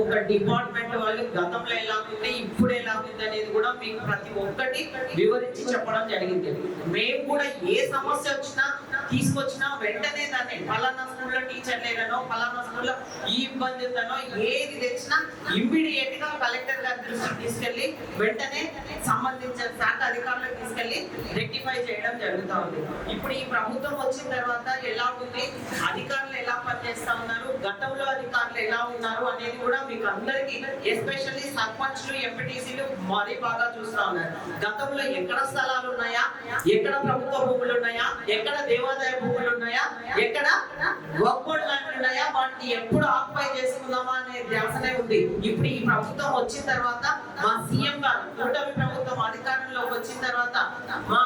ఒక డిపార్ట్మెంట్ వాళ్ళు గతంలో ఎలా ఉంది ఇప్పుడు ఎలా ఉంది అనేది కూడా మీకు ప్రతి ఒక్కటి వివరించి చెప్పడం జరిగింది. మేము కూడా ఏ సమస్య వచ్చినా తీసుకొచ్చినా వెంటనే దాన్ని ఫలానా స్కూల్లో టీచర్ లేదనో ఫలానా స్కూల్లో ఈ ఇబ్బంది ఉందనో ఏది తెచ్చినా ఇమ్మీడియట్గా కలెక్టర్ గారి దృష్టికి తీసుకెళ్ళి వెంటనే సంబంధించిన శాఖ అధికారులకు తీసుకెళ్ళి రెక్టిఫై చేయడం జరుగుతూ ఉంది. ఇప్పుడు ఈ ప్రభుత్వం వచ్చిన తర్వాత ఎలా ఉంది అధికారులు ఎలా పనిచేస్తా ఉన్నారు? గతంలో అధికారులు ఎలా ఉన్నారు అనేది కూడా మీకు అందరికీ ఎస్పెషల్లీ సర్పంచ్లు ఎంపీటీసీలు మరీ బాగా చూస్తా ఉన్నారు. గతంలో ఎక్కడ స్థలాలు ఉన్నాయా? ఎక్కడ ప్రభుత్వ భూములు ఉన్నాయా? ఎక్కడ దేవాదాయ భూములు ఉన్నాయా? ఎక్కడ గొప్పోడు లాంటివి ఉన్నాయా? వాటిని ఎప్పుడు ఆక్యుపై చేసుకుందామా అనే ధ్యాసనే ఉంది. ఇప్పుడు ఈ ప్రభుత్వం వచ్చిన తర్వాత మా సీఎం గారు కూటమి ప్రభుత్వం అధికారంలోకి వచ్చిన తర్వాత మా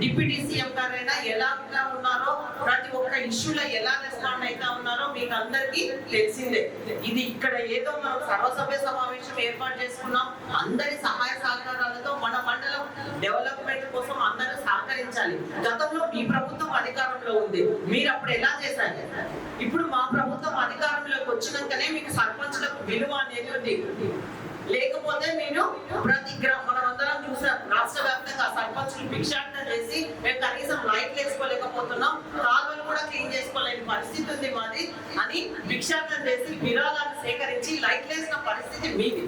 డిప్యూటీ సీఎం గారైనా ఎలా ఉన్నారో ప్రతి ఒక్క ఇష్యూలో ఎలా రెస్పాండ్ అయితే ఉన్నారో మీకు అందరికీ తెలిసిందే. ఇది ఇక్కడ ఏదో మనం సర్వసభ్య సమావేశం ఏర్పాటు చేసుకున్నాం. అందరి సహాయ సహకారాలతో మన మండలం డెవలప్మెంట్ కోసం అందరూ సహకరించాలి. గతంలో మీ ప్రభుత్వం అధికారంలో ఉంది. మీరు అప్పుడు ఎలా చేశారు? ఇప్పుడు మా ప్రభుత్వం అధికారంలోకి వచ్చినాకనే మీకు సర్పంచ్లకు విలువ అనేది ఉంది. లేకపోతే నేను ప్రతి గ్రామం మనం అందరం చూసాం రాష్ట్ర వ్యాప్తంగా సర్పంచులు భిక్షాటన చేసి మేము కనీసం లైట్లు వేసుకోలేకపోతున్నాం కాలువలు కూడా క్లీన్ చేసుకోలేని పరిస్థితి ఉంది మాది అని భిక్షాటం చేసి విరాళాలు సేకరించి లైట్ వేసిన పరిస్థితి మీది.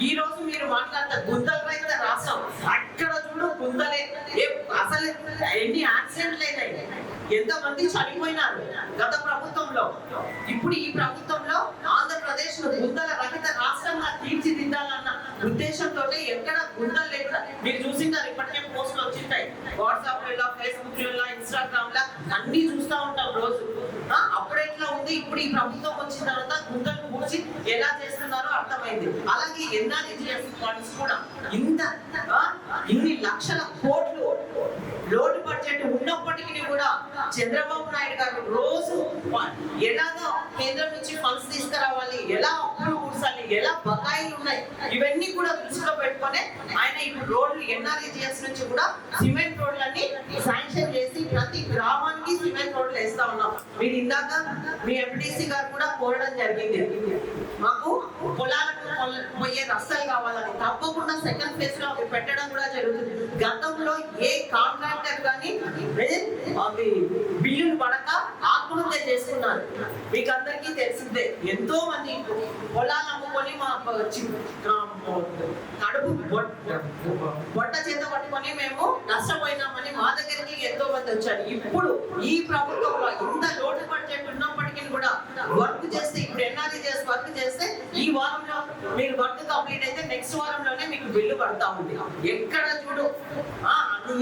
ఈ రోజు మీరు మాట్లాడిన గుంతల రహిత రాష్ట్రం అక్కడ చూడు గుంతలే. అసలు ఎన్ని యాక్సిడెంట్లు అయినాయి. ఎంతమంది చనిపోయినారు గత ప్రభుత్వంలో. ఇప్పుడు ఈ ప్రభుత్వంలో ఆంధ్రప్రదేశ్ గుంతల రహిత రాష్ట్రంగా తీర్చిదిద్దాలన్న ఉద్దేశంతో ఎక్కడ గుంతలు లేకుండా మీరు చూసింటారు ఇప్పటికే పోస్టులు వచ్చింటాయి వాట్సాప్లో ఫేస్బుక్లో ఇన్స్టాగ్రామ్లో అన్ని చూస్తా ఉంటాం రోజు ఆ, అప్పుడు ఎట్లా ఉంది ఇప్పుడు ఈ ప్రభుత్వం వచ్చిన తర్వాత గుంతలు పూడ్చి ఎలా చేస్తున్నారో అర్థమైంది. అలాగే ఎన్ఆర్ఈజిఎస్ ఫండ్స్ కూడా ఇంత ఇన్ని లక్షల కోట్లు లోటు బడ్జెట్ ఉన్నప్పటికీ కూడా చంద్రబాబు నాయుడు గారు రోజు ఎలాగో కేంద్రం నుంచి ఫండ్స్ తీసుకురావాలి ఎలా అప్పులు కూర్చాలి ఎలా బకాయిలు ఉన్నాయి ఇవన్నీ కూడా దృష్టిలో పెట్టుకొని ఆయన ఇప్పుడు రోడ్లు ఎన్ఆర్ఈజిఎస్ నుంచి కూడా సిమెంట్ రోడ్లన్నీ శాంక్షన్ చేసి ప్రతి గ్రామ సిమెంట్ రోడ్లు వేస్తా ఉన్నాం మీరు ఇందాక మీ ఎంపీటీసీ గారు కూడా కోరడం జరిగింది. మాకు పొలాలకు పోయే రస్తాలు కావాలని తప్పకుండా సెకండ్ ఫేజ్లో అవి పెట్టడం కూడా జరుగుతుంది. గతంలో ఏ కాంట్రాక్టర్ కానీ అవి బిల్లులు పడక ఆత్మహత్య చేసుకున్నారు. మీకు అందరికీ తెలిసిందే ఎంతో మంది పొలాలు అమ్ముకొని మా కడుపు బొట్ట- చేత పట్టుకొని మేము తెచ్చాడు. ఇప్పుడు ఈ ప్రభుత్వంలో ఇంత లోటు బడ్జెట్ ఉన్నప్పటికీ కూడా వర్క్ చేస్తే ఇప్పుడు ఎన్ఆర్ఈ చేసి వర్క్ చేస్తే ఈ వారంలో మీరు వర్క్ కంప్లీట్ అయితే నెక్స్ట్ వారంలోనే మీకు బిల్లు పడతా ఉంది. ఎక్కడ చూడు? ఆ,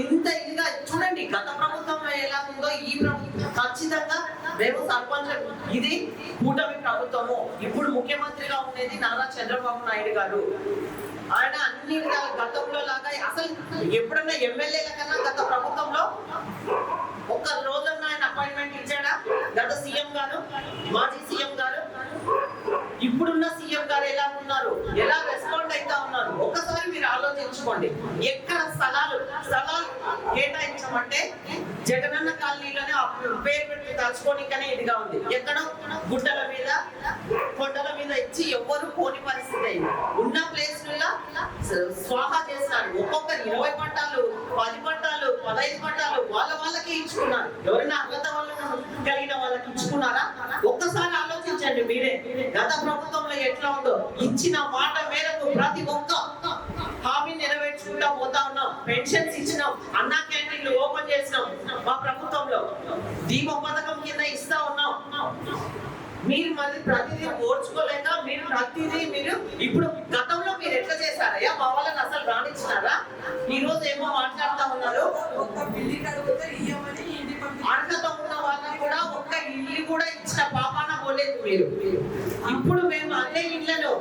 ఇంత ఇదిగా చూడండి గత ప్రభుత్వంలో ఎలా ఉందో ఈ ప్రభుత్వం ఖచ్చితంగా మేము సర్పంచ్ ఇది కూటమి ప్రభుత్వము. ఇప్పుడు ముఖ్యమంత్రిగా ఉండేది నారా చంద్రబాబు నాయుడు గారు. ఆయన అన్ని గతంలో లాగా అసలు ఎప్పుడన్నా ఎమ్మెల్యేల కన్నా గత ప్రభుత్వంలో ఒక్క రోజున ఆయన అపాయింట్మెంట్ ఇచ్చాడా? గత సీఎం గారు మాజీ సీఎం గారు? ఇప్పుడున్న సీఎం గారు ఎలా ఉన్నారు? ఎలా రెస్పాండ్ అవుతా ఉన్నారు? ఒకసారి మీరు ఆలోచించుకోండి. ఎక్కడ స్థలాలు స్థలాలు కేటాయించమంటే జగనన్న కాలనీలోనే పేరు పెట్టి తలుచుకోనికనే ఇదిగా ఉంది. ఎక్కడో గుట్టల మీద కొండల మీద ఇచ్చి ఎవ్వరు పోని పరిస్థితి అయింది. ఉన్న ప్లేస్ స్వాహా చేస్తున్నారు ఒక్కొక్కరు ఇరవై పట్టాలు పది పట్టాలు పదహైదు పట్టాలు వాళ్ళ వాళ్ళకి ఇచ్చుకున్నారు. ఎవరైనా అర్హత వాళ్ళు కలిగిన వాళ్ళకి ఇచ్చుకున్నారా? ఒక్కసారి ఆలోచించండి మీరే. గత ప్రభుత్వంలో ఎట్లా ఉందో? ఇచ్చిన మాట మేరకు ప్రతి ఒక్క హామీ నెరవేర్చుకుంటా పోతా ఉన్నాం. పెన్షన్స్ ఇచ్చినాం. అన్నా క్యాంటీన్లు ఓపెన్ చేసినాం మా ప్రభుత్వంలో. దీప పథకం కింద ఇస్తా ఉన్నాం. మీరు మరి ప్రతిదీ ఓర్చుకోలేక మీరు ప్రతిదీ మీరు ఇప్పుడు గతంలో మీరు ఎట్లా చేశారయ్యా? మా వాళ్ళని అసలు రాణించినారా? ఈ రోజు ఏమో మాట్లాడుతా ఉన్నారు. అర్హత ఉన్న వాళ్ళకి కూడా ఒక్క ఇల్లు కూడా ఇచ్చిన పాపాన పోలేదు మీరు. ఇప్పుడు మేము అదే ఇళ్ళలో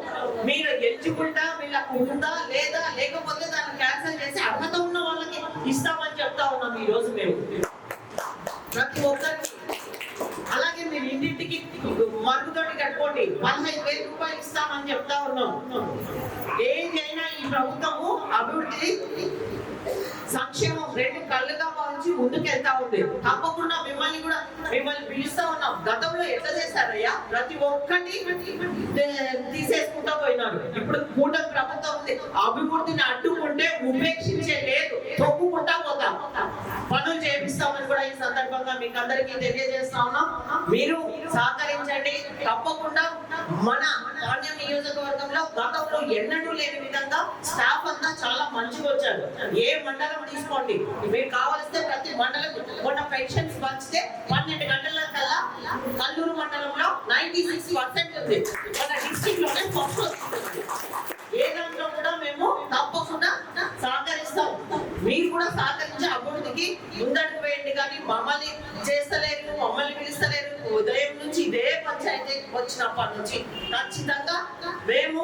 మీరు ఎల్చుకుంటా వీళ్ళకు ఉందా లేదా లేకపోతే దాన్ని క్యాన్సిల్ చేసి అర్హత ఉన్న వాళ్ళకి ఇస్తామని చెప్తా ఉన్నాం ఈ రోజు మేము. ప్రతి ఒక్కరికి మీరు ఇంటింటికి మరుగుదొడ్డి కట్టుకోండి. పదహైదు వేల రూపాయలు ఇస్తామని చెప్తా ఉన్నాం. ఏది అయినా ఈ ప్రభుత్వము అభివృద్ధి సంక్షేమం రెండు కళ్ళుగా భావించి ముందుకెళ్తా ఉంది. తప్పకుండా మిమ్మల్ని కూడా మిమ్మల్ని పిలుస్తా ఉన్నాం. గతంలో ఎట్లా చేశారయ్యా? ప్రతి ఒక్కటి తీసేసుకుంటా పోయినారు. ఇప్పుడు కూటమి ప్రభుత్వం ఉంది. అభివృద్ధిని అడ్డుకుంటే ఉపేక్షించే లేదు తొక్కుకుంటా పోతాం పనులు చేపిస్తామని కూడా ఈ సందర్భంగా మీకు అందరికీ తెలియజేస్తా ఉన్నాం. మీరు సహకరించండి. తప్పకుండా మన ధాన్యం నియోజకవర్గంలో గతంలో ఎన్నడూ లేని విధంగా స్టాఫ్ అంతా చాలా మంచిగా వచ్చారు. ఏ మండలం తీసుకోండి. మీకు కావలిస్తే ప్రతి మండలం మొన్న పెన్షన్స్ పంచితే పన్నెండు గంటల కల్లా కల్లూరు మండలంలో నైన్టీ సిక్స్ పర్సెంట్ ఉంది. మన డిస్టిక్లోనే ఫస్ట్ వస్తుంది. ఏ దాంట్లో కూడా మేము తప్పకుండా సహకరిస్తాం. మీరు కూడా సహకరి అభివృద్ధికి ముందడుగు వేయండి కానీ మమ్మల్ని చేస్తలేరు మమ్మల్ని పిలుస్తలేరు ఉదయం నుంచి ఇదే పంచాయతీ వచ్చినప్పటి నుంచి. ఖచ్చితంగా మేము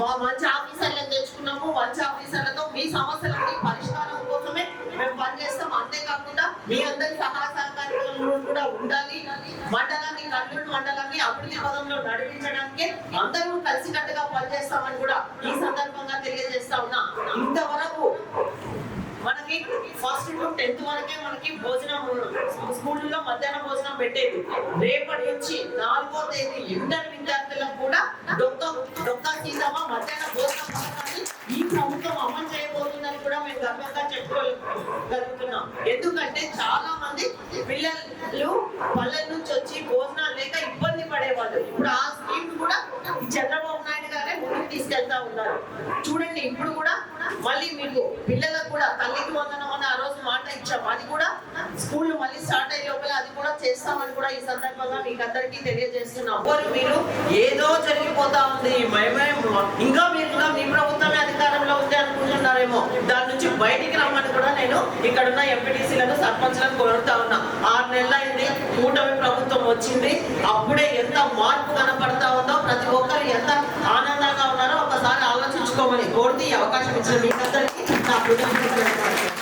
మా మంచి ఆఫీసర్లను తెచ్చుకున్నాము. మంచి ఆఫీసర్లతో మీ సమస్యలకి పరిష్కారం కోసమే మేము పనిచేస్తాం. అంతేకాకుండా మీ అందరి సహాయ సహకారాలు కూడా ఉండాలి. మండలాన్ని కర్నూలు మండలాన్ని అభివృద్ధి పదంలో నడిపించడానికి అందరూ కలిసికట్టుగా పనిచేస్తామని కూడా ఈ సందర్భంగా తెలియజేస్తా ఉన్నా ఇంతవరకు మనకి ఫస్ట్ టు టెన్త్ వరకే మనకి భోజనం స్కూల్లో మధ్యాహ్నం భోజనం పెట్టేది. రేపటి నుంచి నాలుగో తేదీ ఇంటర్ విద్యార్థులకు కూడా డొక్క డొక్క సీతమ్మ మధ్యాహ్న భోజనం పథకాన్ని ఈ ప్రభుత్వం అమలు చేయబోతుందని కూడా మేము గర్వంగా చెప్పుకోగలుగుతున్నాం. ఎందుకంటే చాలా మంది పిల్లలు పల్లెల నుంచి వచ్చి భోజనాలు లేక ఇబ్బంది పడేవాళ్ళు. ఇప్పుడు ఆ స్కీమ్ కూడా చంద్రబాబు నాయుడు గారే ముందుకు తీసుకెళ్తా ఉన్నారు. చూడండి ఇప్పుడు కూడా మళ్ళీ మీకు పిల్లలకు కూడా తల్లికి వందనం అని అది కూడా స్కూల్ మళ్ళీ స్టార్ట్ అయ్యే లోపల అది కూడా చేస్తామని కూడా ఈ సందర్భంగా మీకు అందరికీ తెలియజేస్తున్నాం. మీరు? ఏదో జరిగిపోతా ఉంది భయమయం ఇంకా మీరు కూడా మీ ప్రభుత్వమే అధికారంలో ఉంది అనుకుంటున్నారేమో. దాని నుంచి బయటికి రమ్మని కూడా నేను ఇక్కడ ఉన్న ఎంపీటీసీలను సర్పంచ్లను కోరుతా ఉన్నా. ఆరు నెలలు అయింది కూటమి ప్రభుత్వం వచ్చింది. అప్పుడే ఎంత మార్పు కనపడతా ఉందో ప్రతి ఒక్కరు ఎంత ఆనందంగా ఉన్నారో ఒకసారి ఆలోచించుకోమని కోరుతూ ఈ అవకాశం ఇచ్చిన మీకు అందరికీ నా కృతజ్ఞతలు.